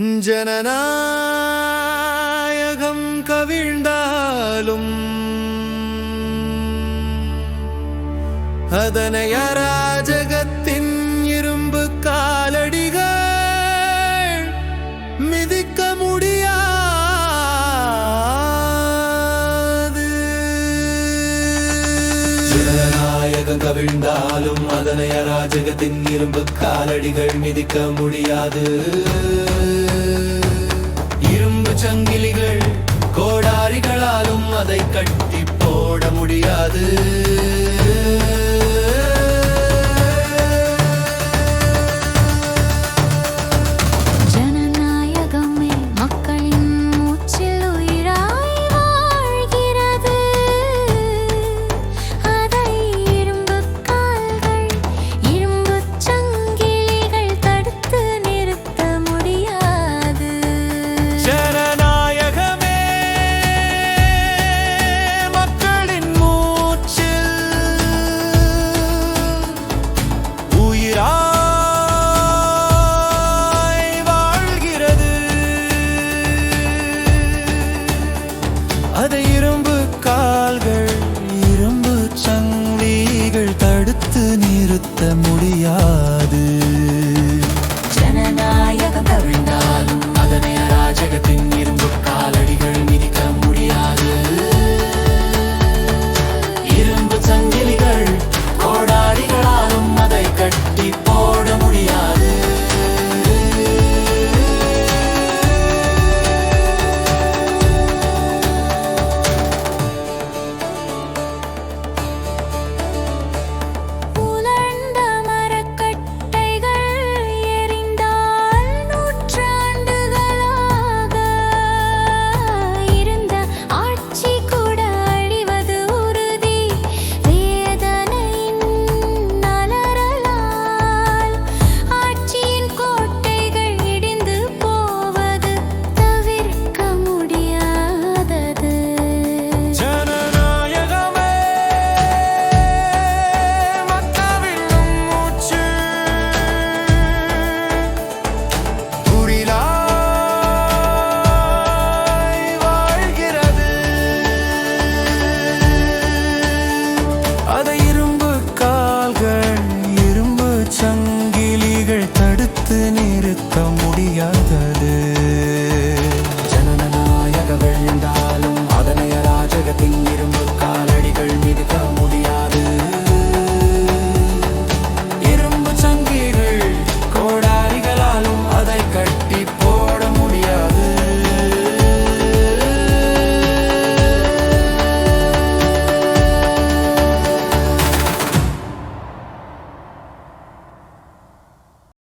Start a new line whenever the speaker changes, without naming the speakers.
ஜனநாயகம் கவிழ்ந்தாலும் அதனை அராஜகத்தின் இரும்பு காலடிகள் மிதிக்க முடியாது.
ஜனநாயகம் கவிழ்ந்தாலும் அதனை அராஜகத்தின் இரும்பு காலடிகள் மிதிக்க முடியாது. விட முடியாது. அது இரும்பு கால்கள் இரும்பு சங்கிலிகள் தடுத்து நிறுத்த முடியாது. ஜனநாயகம் கவிழ்ந்தாலும்